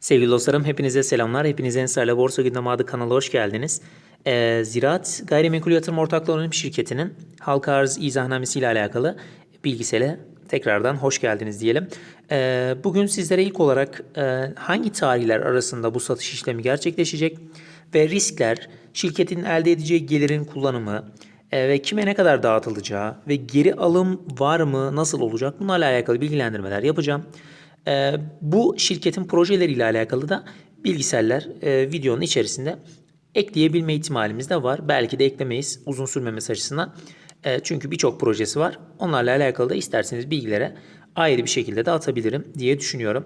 Sevgili dostlarım hepinize selamlar. Hepiniz Ensar'la Borsa Gündem adı kanala hoş geldiniz. Ee, Ziraat Gayrimenkul Yatırım Ortaklığı Şirketi'nin halka arz izahnamesi ile alakalı bilgisele tekrardan hoş geldiniz diyelim. Ee, bugün sizlere ilk olarak e, hangi tarihler arasında bu satış işlemi gerçekleşecek ve riskler, şirketin elde edeceği gelirin kullanımı, e, ve kime ne kadar dağıtılacağı ve geri alım var mı, nasıl olacak bunlarla alakalı bilgilendirmeler yapacağım. E, bu şirketin projeleriyle alakalı da bilgiseller e, videonun içerisinde ekleyebilme ihtimalimiz de var. Belki de eklemeyiz uzun sürmemesi açısından. E, çünkü birçok projesi var. Onlarla alakalı da isterseniz bilgilere ayrı bir şekilde de atabilirim diye düşünüyorum.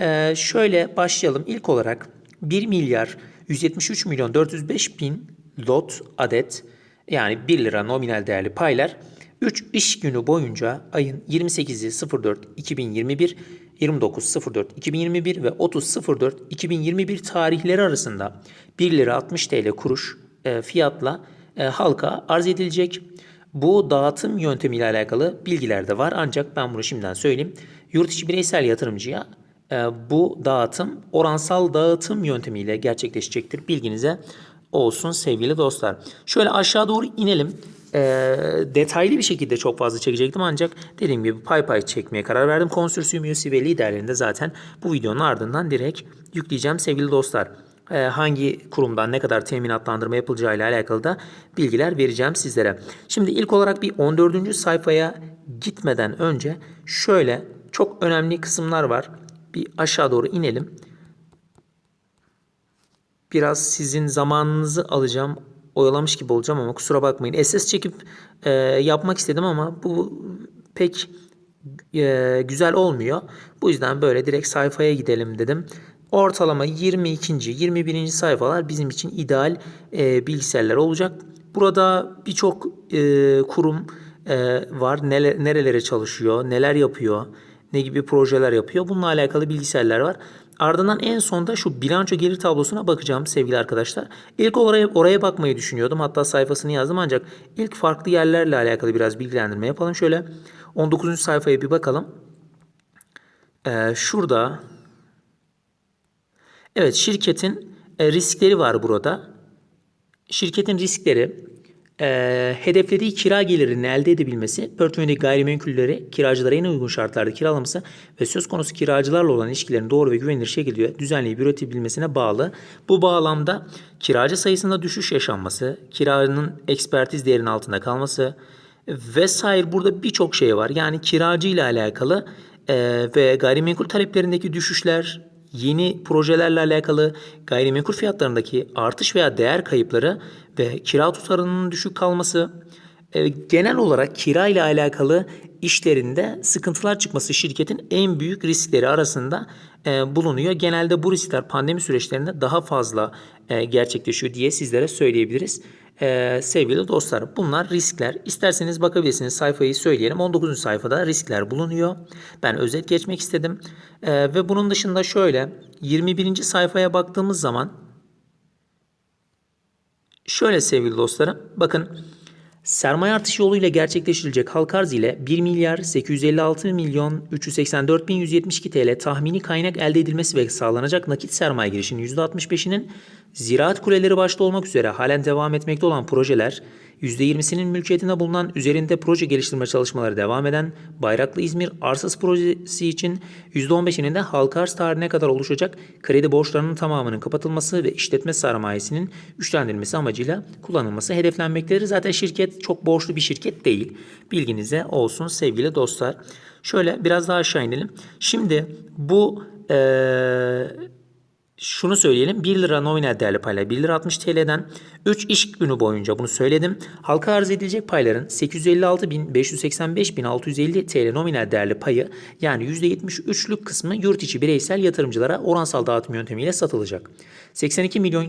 E, şöyle başlayalım. İlk olarak 1 milyar 173 milyon 405 bin lot adet yani 1 lira nominal değerli paylar 3 iş günü boyunca ayın 28'i 04 2021, 29 04 2021 ve 30 04 2021 tarihleri arasında 1 lira 60 TL kuruş e, fiyatla e, halka arz edilecek. Bu dağıtım yöntemiyle alakalı bilgiler de var ancak ben bunu şimdiden söyleyeyim. Yurt içi bireysel yatırımcıya e, bu dağıtım oransal dağıtım yöntemiyle gerçekleşecektir. Bilginize olsun sevgili dostlar. Şöyle aşağı doğru inelim. E, detaylı bir şekilde çok fazla çekecektim ancak dediğim gibi pay pay çekmeye karar verdim. Konsürsiyum üyesi ve liderlerinde zaten bu videonun ardından direkt yükleyeceğim sevgili dostlar. E, hangi kurumdan ne kadar teminatlandırma yapılacağı ile alakalı da bilgiler vereceğim sizlere. Şimdi ilk olarak bir 14. sayfaya gitmeden önce şöyle çok önemli kısımlar var. Bir aşağı doğru inelim biraz sizin zamanınızı alacağım. Oyalamış gibi olacağım ama kusura bakmayın. SS çekip e, yapmak istedim ama bu pek e, güzel olmuyor. Bu yüzden böyle direkt sayfaya gidelim dedim. Ortalama 22. 21. sayfalar bizim için ideal e, bilgisayarlar olacak. Burada birçok e, kurum e, var. Neler, nerelere çalışıyor, neler yapıyor, ne gibi projeler yapıyor. Bununla alakalı bilgisayarlar var. Ardından en sonda şu bilanço gelir tablosuna bakacağım sevgili arkadaşlar. İlk oraya, oraya bakmayı düşünüyordum. Hatta sayfasını yazdım ancak ilk farklı yerlerle alakalı biraz bilgilendirme yapalım. Şöyle 19. sayfaya bir bakalım. Ee, şurada evet şirketin e, riskleri var burada. Şirketin riskleri e, hedeflediği kira gelirinin elde edebilmesi, portföyündeki gayrimenkulleri kiracılara en uygun şartlarda kiralaması ve söz konusu kiracılarla olan ilişkilerin doğru ve güvenilir şekilde düzenleyip üretebilmesine bağlı. Bu bağlamda kiracı sayısında düşüş yaşanması, kiranın ekspertiz değerinin altında kalması vesaire burada birçok şey var. Yani kiracı ile alakalı e, ve gayrimenkul taleplerindeki düşüşler, yeni projelerle alakalı gayrimenkul fiyatlarındaki artış veya değer kayıpları ve kira tutarının düşük kalması, genel olarak kira ile alakalı işlerinde sıkıntılar çıkması şirketin en büyük riskleri arasında e, bulunuyor. Genelde bu riskler pandemi süreçlerinde daha fazla e, gerçekleşiyor diye sizlere söyleyebiliriz. Ee, sevgili dostlar bunlar riskler. İsterseniz bakabilirsiniz sayfayı söyleyelim. 19. sayfada riskler bulunuyor. Ben özet geçmek istedim. Ee, ve bunun dışında şöyle 21. sayfaya baktığımız zaman şöyle sevgili dostlarım bakın sermaye artışı yoluyla gerçekleştirilecek halk arz ile 1 milyar 856 milyon 384 bin 172 TL tahmini kaynak elde edilmesi ve sağlanacak nakit sermaye girişinin %65'inin Ziraat kuleleri başta olmak üzere halen devam etmekte olan projeler, %20'sinin mülkiyetinde bulunan üzerinde proje geliştirme çalışmaları devam eden Bayraklı İzmir arsası projesi için %15'inin de halka arz tarihine kadar oluşacak kredi borçlarının tamamının kapatılması ve işletme sermayesinin güçlendirilmesi amacıyla kullanılması hedeflenmektedir. Zaten şirket çok borçlu bir şirket değil. Bilginize olsun sevgili dostlar. Şöyle biraz daha aşağı inelim. Şimdi bu ee, şunu söyleyelim 1 lira nominal değerli paylar 1 lira 60 TL'den 3 iş günü boyunca bunu söyledim. Halka arz edilecek payların 856 bin 585 bin 650 TL nominal değerli payı yani %73'lük kısmı yurt içi bireysel yatırımcılara oransal dağıtım yöntemiyle satılacak. 82 milyon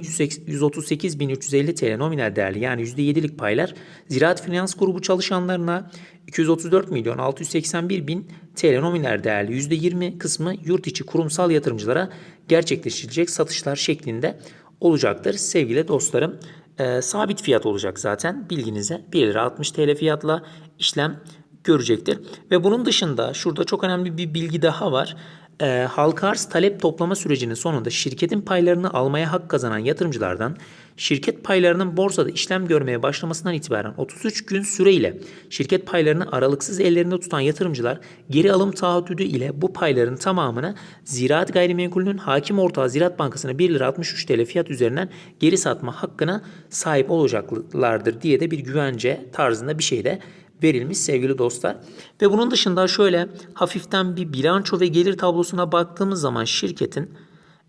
138 bin 350 TL nominal değerli yani %7'lik paylar Ziraat Finans Grubu çalışanlarına 234 milyon 681 bin TL nominal değerli %20 kısmı yurt içi kurumsal yatırımcılara gerçekleştirilecek satışlar şeklinde olacaktır. Sevgili dostlarım e, sabit fiyat olacak zaten bilginize 1 lira 60 TL fiyatla işlem görecektir. Ve bunun dışında şurada çok önemli bir bilgi daha var. E, halka arz talep toplama sürecinin sonunda şirketin paylarını almaya hak kazanan yatırımcılardan şirket paylarının borsada işlem görmeye başlamasından itibaren 33 gün süreyle şirket paylarını aralıksız ellerinde tutan yatırımcılar geri alım taahhüdü ile bu payların tamamını Ziraat Gayrimenkulü'nün hakim ortağı Ziraat Bankası'na 1 lira 63 TL fiyat üzerinden geri satma hakkına sahip olacaklardır diye de bir güvence tarzında bir şey de verilmiş sevgili dostlar. Ve bunun dışında şöyle hafiften bir bilanço ve gelir tablosuna baktığımız zaman şirketin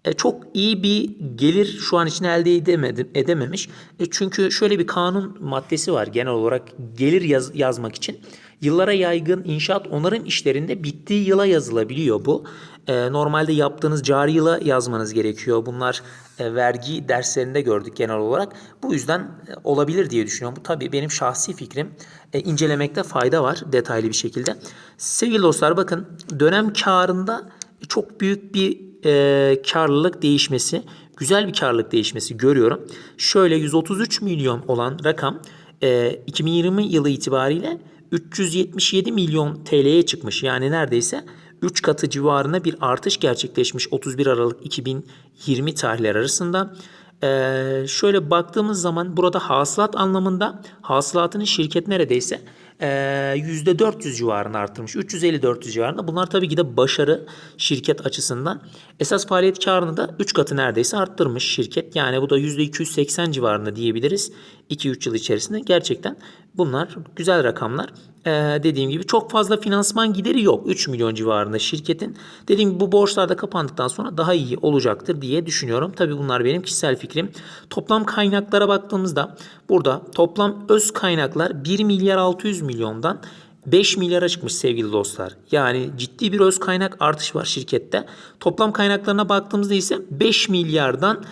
e, çok iyi bir gelir şu an için elde edemedim, edememiş. E, çünkü şöyle bir kanun maddesi var genel olarak gelir yaz- yazmak için. Yıllara yaygın inşaat onarım işlerinde bittiği yıla yazılabiliyor bu. E, normalde yaptığınız cari yıla yazmanız gerekiyor. Bunlar e, vergi derslerinde gördük genel olarak. Bu yüzden e, olabilir diye düşünüyorum. Bu tabii benim şahsi fikrim. E, incelemekte fayda var detaylı bir şekilde. Sevgili dostlar bakın dönem karında çok büyük bir e, karlılık değişmesi, güzel bir karlılık değişmesi görüyorum. Şöyle 133 milyon olan rakam e, 2020 yılı itibariyle 377 milyon TL'ye çıkmış. Yani neredeyse 3 katı civarında bir artış gerçekleşmiş 31 Aralık 2020 tarihler arasında. Ee, şöyle baktığımız zaman burada hasılat anlamında hasılatını şirket neredeyse e, %400 civarında arttırmış. 350-400 civarında. Bunlar tabii ki de başarı şirket açısından. Esas faaliyet karını da 3 katı neredeyse arttırmış şirket. Yani bu da %280 civarında diyebiliriz. 2-3 yıl içerisinde gerçekten bunlar güzel rakamlar. Ee, dediğim gibi çok fazla finansman gideri yok. 3 milyon civarında şirketin. Dediğim gibi bu borçlar da kapandıktan sonra daha iyi olacaktır diye düşünüyorum. Tabii bunlar benim kişisel fikrim. Toplam kaynaklara baktığımızda burada toplam öz kaynaklar 1 milyar 600 milyondan 5 milyara çıkmış sevgili dostlar. Yani ciddi bir öz kaynak artış var şirkette. Toplam kaynaklarına baktığımızda ise 5 milyardan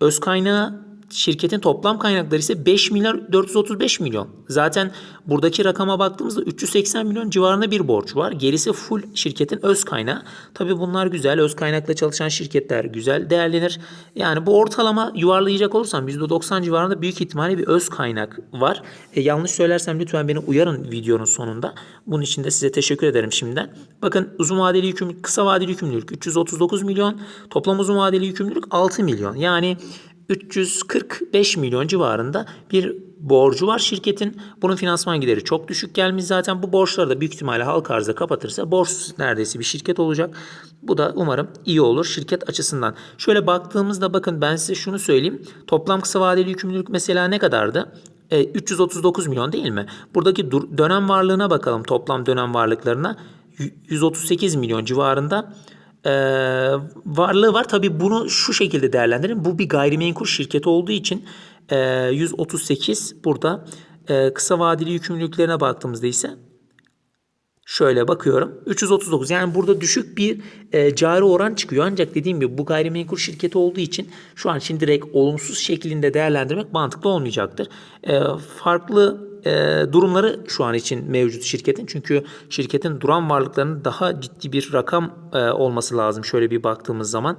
öz kaynağı şirketin toplam kaynakları ise 5 milyar 435 milyon. Zaten buradaki rakama baktığımızda 380 milyon civarında bir borç var. Gerisi full şirketin öz kaynağı. Tabii bunlar güzel. Öz kaynakla çalışan şirketler güzel değerlenir. Yani bu ortalama yuvarlayacak olursam %90 civarında büyük ihtimalle bir öz kaynak var. E, yanlış söylersem lütfen beni uyarın videonun sonunda. Bunun için de size teşekkür ederim şimdiden. Bakın uzun vadeli yükümlülük, kısa vadeli yükümlülük 339 milyon. Toplam uzun vadeli yükümlülük 6 milyon. Yani 345 milyon civarında bir borcu var şirketin. Bunun finansman gideri çok düşük gelmiş zaten. Bu borçları da büyük ihtimalle halka arzda kapatırsa borçsuz neredeyse bir şirket olacak. Bu da umarım iyi olur şirket açısından. Şöyle baktığımızda bakın ben size şunu söyleyeyim. Toplam kısa vadeli yükümlülük mesela ne kadardı? E, 339 milyon değil mi? Buradaki dönem varlığına bakalım toplam dönem varlıklarına. Y- 138 milyon civarında e, varlığı var. Tabii bunu şu şekilde değerlendirin. Bu bir gayrimenkul şirketi olduğu için e, 138 burada e, kısa vadeli yükümlülüklerine baktığımızda ise Şöyle bakıyorum. 339 yani burada düşük bir e, cari oran çıkıyor. Ancak dediğim gibi bu gayrimenkul şirketi olduğu için şu an için direkt olumsuz şeklinde değerlendirmek mantıklı olmayacaktır. E, farklı e, durumları şu an için mevcut şirketin. Çünkü şirketin duran varlıklarının daha ciddi bir rakam e, olması lazım. Şöyle bir baktığımız zaman.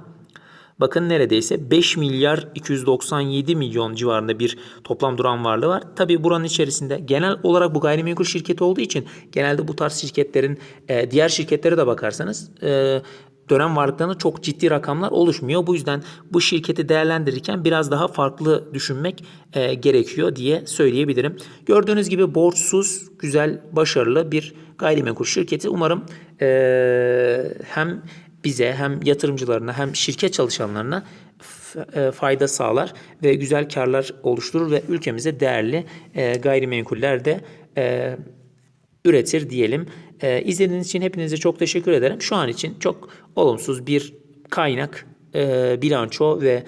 Bakın neredeyse 5 milyar 297 milyon civarında bir toplam duran varlığı var. Tabi buranın içerisinde genel olarak bu gayrimenkul şirketi olduğu için genelde bu tarz şirketlerin e, diğer şirketlere de bakarsanız e, dönem varlıklarında çok ciddi rakamlar oluşmuyor. Bu yüzden bu şirketi değerlendirirken biraz daha farklı düşünmek e, gerekiyor diye söyleyebilirim. Gördüğünüz gibi borçsuz, güzel, başarılı bir gayrimenkul şirketi. Umarım e, hem bize hem yatırımcılarına hem şirket çalışanlarına e, fayda sağlar ve güzel karlar oluşturur ve ülkemize değerli e, gayrimenkuller de e, üretir diyelim. E, izlediğiniz için hepinize çok teşekkür ederim. Şu an için çok olumsuz bir kaynak, e, bilanço ve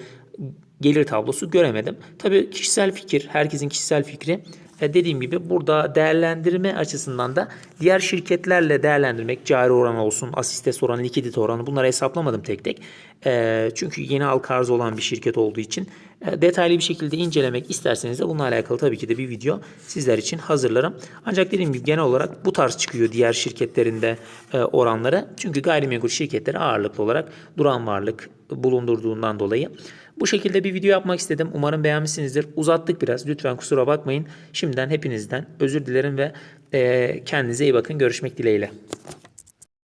gelir tablosu göremedim. Tabii kişisel fikir, herkesin kişisel fikri. E, dediğim gibi burada değerlendirme açısından da diğer şirketlerle değerlendirmek, cari oran olsun, asistes oranı, likidite oranı bunları hesaplamadım tek tek. E, çünkü yeni halka arz olan bir şirket olduğu için e, detaylı bir şekilde incelemek isterseniz de bununla alakalı tabii ki de bir video sizler için hazırlarım. Ancak dediğim gibi genel olarak bu tarz çıkıyor diğer şirketlerinde e, oranları. Çünkü gayrimenkul şirketleri ağırlıklı olarak duran varlık bulundurduğundan dolayı. Bu şekilde bir video yapmak istedim. Umarım beğenmişsinizdir. Uzattık biraz. Lütfen kusura bakmayın. Şimdiden hepinizden özür dilerim ve e, kendinize iyi bakın. Görüşmek dileğiyle.